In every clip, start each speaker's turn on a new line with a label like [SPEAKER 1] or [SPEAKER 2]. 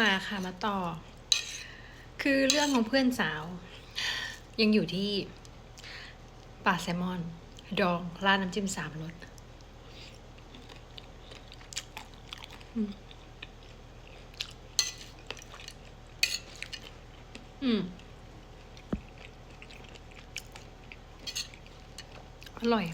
[SPEAKER 1] มาค่ะมาต่อ คือเรื่องของเพื่อนสาว ยังอยู่ที่ป่าแซลมอน ดองราดน้ำจิ้มสามรสอืม อร่อย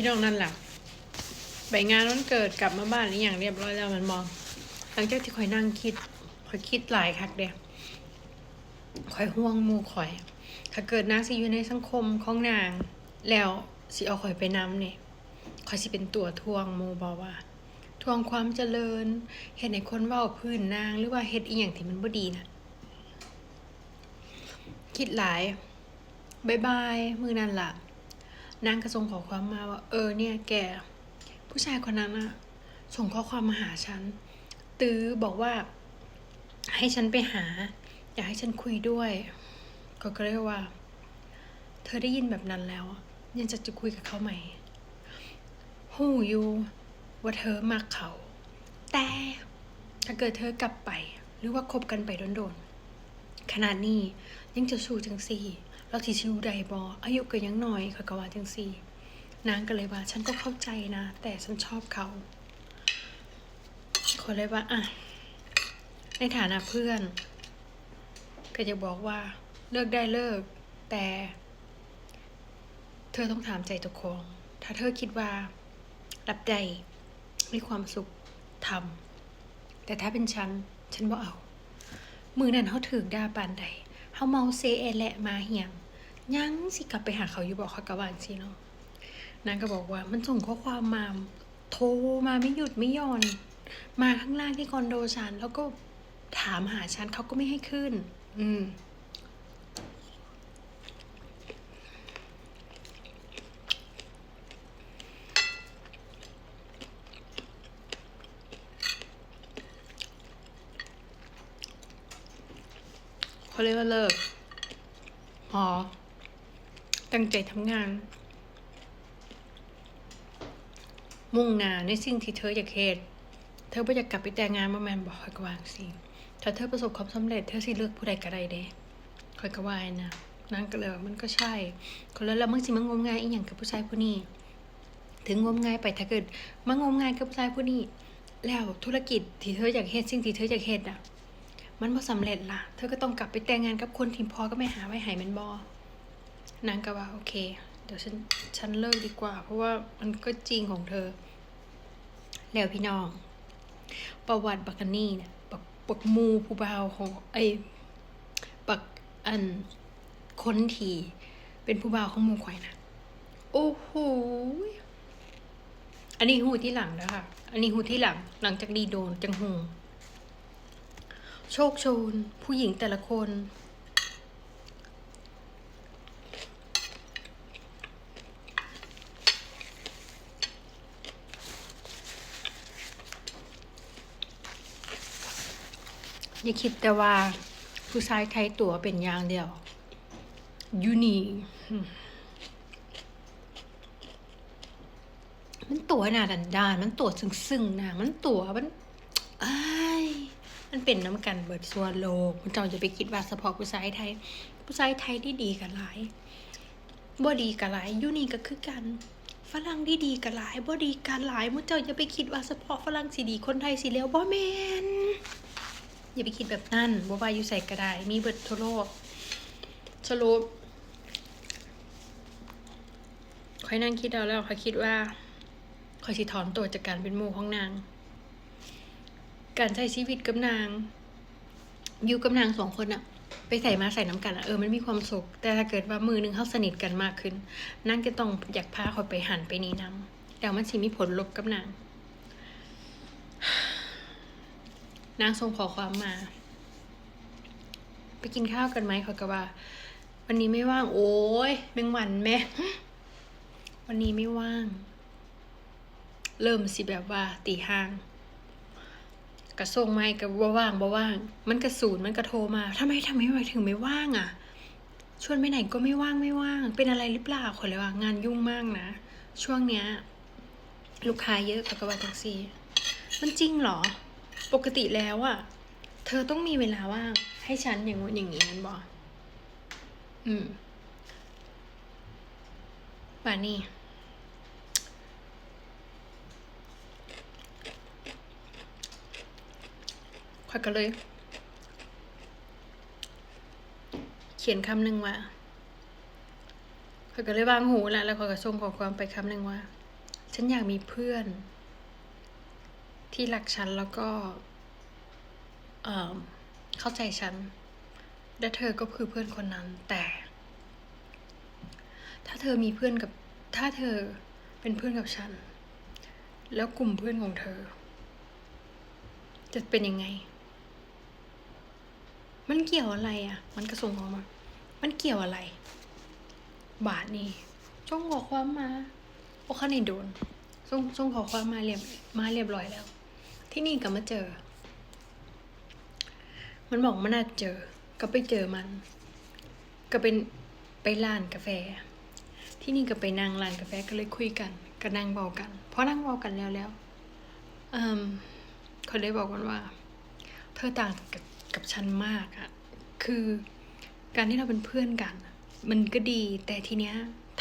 [SPEAKER 1] พี่น้องนั่นแหละไปงานวันเกิดกลับมาบ้านนี่อย่างเรียบร้อยแล้วมันมอง หลังจากที่คอยนั่งคิดคอยคิดหลายคักเดียวคอยห่วงมูคอย ถ้าเกิดนางสิอยู่ในสังคมของนาง แล้วสิเอาคอยไปนำเนี่ยคอยสิเป็นตัวทวงมูบอกว่าทวงความเจริญเห็นในคนว่าพื้นนาง หรือว่าเฮ็ดอีหยังที่มันบ่ดีนะคิดหลายบายบายมือนั่นล่ะ นางก็ส่งขอความมาว่า เออเนี่ยแก ผู้ชายคนนั้นอะส่งข้อความมาหาฉัน ตื้อบอกว่า ให้ฉันไปหา อยากให้ฉันคุยด้วย ก็ก็เลยว่า เธอได้ยินแบบนั้นแล้ว ยังจะจะคุยกับเขาไหมหูอยู่ว่าเธอมักเขา แต่ถ้าเกิดเธอกลับไป หรือว่าคบกันไปโดนๆขนาดนี้ยังจะชูจังสี่ แล้วที่ชิวใดบออายุก็ยังน้อยเขาก็ว่าจังสี่ นางก็เลยว่า ฉันก็เข้าใจนะ แต่ฉันชอบเขาคนเลยว่าอะในฐานะเพื่อน ก็จะบอกว่าเลิกได้เลิก แต่ เธอต้องถามใจตัวคองถ้าเธอคิดว่า รับได้มีความสุขทำแต่ถ้าเป็นฉัน ฉันบ่เอา มือนั้นเขาถือดาปานใดเขาเมาเซเอแหละมาเหียง ยังสิกลับไปหาเขาอยู่บอกเขากะวาจังสิเนาะนางก็บอกว่ามันส่งข้อความมาโทรมาไม่หยุดไม่หย่อน มาข้างล่างที่คอนโดฉันแล้วก็ถามหาฉันเขาก็ไม่ให้ขึ้น อืมเขาเรียกว่าเลิก พอ ตั้งใจทำงาน มุ่งหน้าในสิ่งที่เธออยากเฮ็ดเธอบ่อยากกลับไปแต่งงานบ่แม่นบ่ค่อยก็วางสิถ้าเธอประสบความสำเร็จเธอสิเลือกผู้ใดก็ได้เด้ค่อยก็ว่าอย่างนะนั่นก็เลยว่ามันก็ใช่ คนแล้วแล้วมึงสิมางมงายอีหยังกับผู้ชายผู้นี้ ถึงงมงายไปถ้าเกิดมางมงายกับผู้ชายผู้นี้ แล้วธุรกิจที่เธออยากเฮ็ดสิ่งที่เธออยากเฮ็ดอะ มันบ่สำเร็จล่ะ เธอก็ต้องกลับไปแต่งงานกับคนที่พอก็ไม่หาไว้ห้แมันบ่ นางก็ว่าโอเค เดี๋ยวฉันฉันเลิกดีกว่า เพราะว่ามันก็จริงของเธอ แล้วพี่น้อง ประวัติบักกะนี่เนี่ยบักบักมูผู้บ่าวของไอ้บักอันคนทีเป็นผู้บ่าวของมูข่อยนะโอ้โหอันนี้หูที่หลังนะคะ อันนี้หูที่หลัง หลังจากดีโดนจังหูโชคโชน ผู้หญิงแต่ละคน อย่าคิดแต่ว่าผู้ชายไทยตัวเป็นอย่างเดียวยูนี่อืมมันตัวหน้าดันดานมันตัวซึ่งซึ่งๆนะมันตัวมันอ้ายมันเป็นน้ำกันเบิดส่วนโลกมันเจ้าจะไปคิดว่าเฉพาะผู้ชายไทย ผู้ชายไทยที่ดีกันหลายบ่ดีกันหลายยูนี่ก็คือกันฝรั่งที่ดีกันหลายบ่ดีกันหลายมันเจ้าจะไปคิดว่าเฉพาะฝรั่งสิดีคนไทยสิเลวบ่แมน อย่าไปคิดแบบนั้นบ่ว่าอยู่ใส่ก็ได้ มีเบิดทั่วโลกสรุปคอยนั่งคิดเอาแล้วคอยคิดว่าคอยสิถอนตัวจากการเป็นหมู่ของนาง การใช้ชีวิตกับนาง อยู่กับนางสองคนอะไปใส่มาใส่น้ำกันอะเออมันมีความสุข แต่ถ้าเกิดว่ามือหนึงเขาสนิทกันมากขึ้นนางก็ต้องอยากพาคอยไปหันไปนี้น้ำแล้วมันสิมีผลลบกับนาง นางส่งขอความมา ไปกินข้าวกันไหมเขาก็ว่า วันนี้ไม่ว่าง โอ้ยแมงวันแม่วันนี้ไม่ว่าง เริ่มสิแบบว่าตีห้างกระส่งไม่กับว่าว่างบ่ว่าง มันกระสูนมันกระโทรมาทำไมทำไมไมถึงไม่ว่างอะ ชวนไปไหนก็ไม่ว่างไม่ว่าง เป็นอะไรหรือเปล่าขอเลยว่างานยุ่งมากนะ ช่วงเนี้ย ลูกค้าเยอะกับกระบะแท็กซี่ มันจริงเหรอ ปกติแล้วอะเธอต้องมีเวลาว่าง ให้ฉันอย่างงู้นอย่างนี้มันบออืมว่านี่ข่อยก็เลย เขียนคำหนึ่งว่าข่อยก็เลยวางหูแล้วแล้วข่อยก็ส่งข้อความไปคำหนึ่งว่า ฉันอยากมีเพื่อน ที่รักฉันแล้วก็เอ่อเข้าใจฉัน และเธอก็คือเพื่อนคนนั้น แต่ ถ้าเธอมีเพื่อนกับ ถ้าเธอเป็นเพื่อนกับฉัน แล้วกลุ่มเพื่อนของเธอ จะเป็นยังไง มันเกี่ยวอะไรอะ มันกระส่งออกมา มันเกี่ยวอะไร บาทนี่จงขอความมาโอ้ข้าในโดนส่งส่งขอความมาเรียบมาเรียบร้อยแล้ว ที่นี่ก็มาเจอ มันบอกมันน่าเจอ ก็ไปเจอมัน ก็เป็นไปร้านกาแฟ ที่นี่ก็ไปนั่งร้านกาแฟก็เลยคุยกัน ก็นั่งเบากัน เพอนั่งเบากันแล้วแล้วอืมเขาเลยบอกกันว่า เธอต่างกับกับฉันมากอะคือการที่เราเป็นเพื่อนกัน มันก็ดี แต่ทีเนี้ย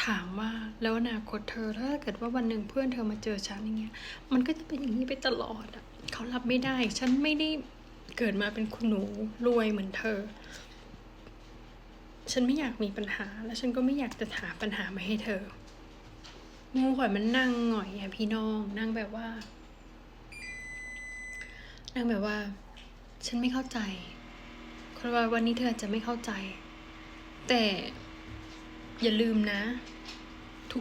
[SPEAKER 1] ถามว่าแล้วอนาคตเธอถ้าเกิดว่าวันหนึ่งเพื่อนเธอมาเจอฉันอย่างเงี้ย มันก็จะเป็นอย่างนี้ไปตลอดอะ เขารับไม่ได้ ฉันไม่ได้เกิดมาเป็นคุณหนูรวยเหมือนเธอ ฉันไม่อยากมีปัญหา และฉันก็ไม่อยากจะหาปัญหามาให้เธอ งูข่อยมันนั่งหงอยอะพี่น้อง นั่งแบบว่า นั่งแบบว่า ฉันไม่เข้าใจคนว่าวันนี้เธอจะไม่เข้าใจ แต่อย่าลืมนะ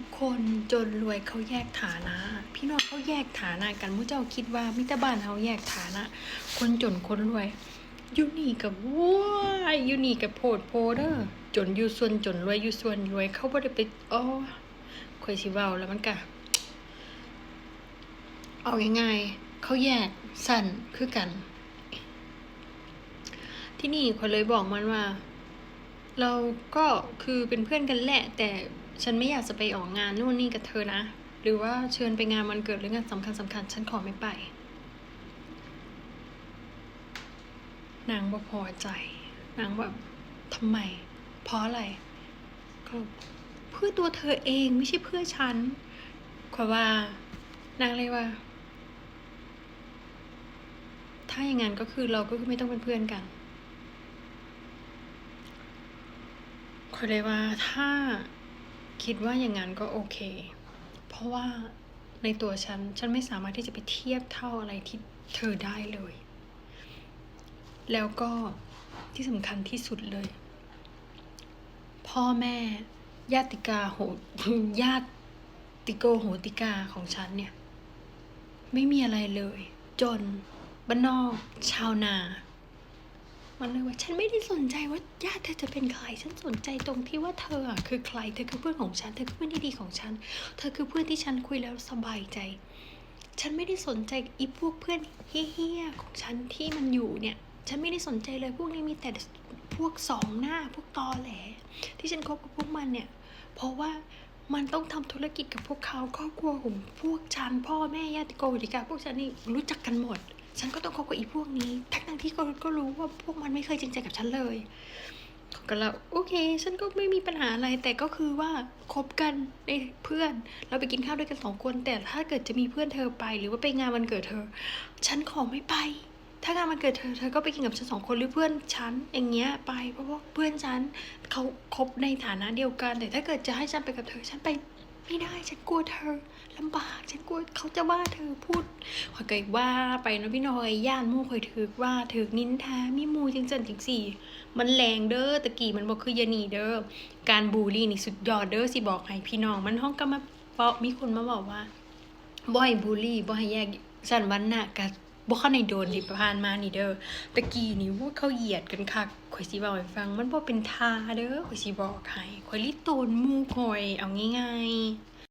[SPEAKER 1] ทุกคนจนรวยเขาแยกฐานะ พี่น้องเขาแยกฐานะกันมุเจ้าคิดว่ามิตรบ้านเขาแยกฐานะ คนจนคนรวยยูนี่กับว้ายอยูนี่กับโพดโพเดอร์จนอยู่ส่วนจนรวยอยู่ส่วนรวยเขาบ่ได้ไปอ๋อคอยสิเว้าแล้วมันกะเอาง่ายๆเขาแยกสั่นคือกัน ที่นี่เขาเลยบอกมันว่า เราก็คือเป็นเพื่อนกันแหละแต่ ฉันไม่อยากจะไปออกงานนู่นนี่กับเธอนะ หรือว่าเชิญไปงานวันเกิดหรืองานสำคัญสำคัญฉันขอไม่ไป นางบ่พอใจ นางแบบทำไม เพราะอะไรก็เพื่อตัวเธอเองไม่ใช่เพื่อฉันขอว่า นางเลยว่า ถ้าอย่างนั้นก็คือเราก็คือไม่ต้องเป็นเพื่อนกันขอเลยว่าถ้า คิดว่าอย่างนั้นก็โอเค เพราะว่าในตัวฉัน ฉันไม่สามารถที่จะไปเทียบเท่าอะไรที่เธอได้เลย แล้วก็ที่สำคัญที่สุดเลย พ่อแม่ ญาติกาโหญาติโกโหติกาของฉันเนี่ย ไม่มีอะไรเลย จนบ้านนอก ชาวนา มันเลยว่าฉันไม่ได้สนใจว่าญาติเธอจะเป็นใคร ฉันสนใจตรงที่ว่าเธอคือใคร เธอคือเพื่อนของฉัน เธอคือเพื่อนที่ดีของฉัน เธอคือเพื่อนที่ฉันคุยแล้วสบายใจ ฉันไม่ได้สนใจอีพวกเพื่อนเฮี้ยๆของฉันที่มันอยู่เนี่ย ฉันไม่ได้สนใจเลยพวกนี้มีแต่พวกสองหน้าพวกตอแหล ที่ฉันคบกับพวกมันเนี่ย เพราะว่ามันต้องทำธุรกิจกับพวกเขาครอบครัวของพวกฉันพ่อแม่ญาติโกติกาพวกฉันนี่รู้จักกันหมด ฉันก็ต้องคบกับอีพวกนี้ ทั้งที่ก็ก็รู้ว่าพวกมันไม่เคยจริงใจกับฉันเลยเขาก็แล้วโอเค ฉันก็ไม่มีปัญหาอะไร แต่ก็คือว่าคบกันในเพื่อน เราไปกินข้าวด้วยกันสองคน แต่ถ้าเกิดจะมีเพื่อนเธอไป หรือว่าไปงานวันเกิดเธอ ฉันขอไม่ไป ถ้างานวันเกิดเธอ เธอก็ไปกินกับฉันสองคนหรือเพื่อนฉันอย่างเงี้ยไป เพราะว่าเพื่อนฉันเขาคบในฐานะเดียวกัน แต่ถ้าเกิดจะให้ฉันไปกับเธอ ฉันไป ไม่ได้ฉันกลัวเธอลำบากฉันกลัวเขาจะว่าเธอพูดขอยเก็ว่าไปนะพี่น้อยย่านมู่ข่อยถือว่าถือนินทามีมูจริงจังจริงสี่ มันแรงเด้อตะกี้มันบอกคือยานีเด้อการบูลลี่นี่สุดยอดเด้อสิบอกให้พี่น้องมันห้องก็มาเปาะมีคนมาบอกว่าบ่ให้บูลลี่บ่ให้แยกสันวันหน้ากับ บ่เข้าในโดนที่ผ่านมานี่เด้อตะกี้นี่ว่าเขาเหยียดกันคักข่อยสิบอกให้ฟัง มันบ่เป็นทาเด้อข่อยสิบอกให้ข่อยลิโตนหมู่ข่อยเอาง่ายๆ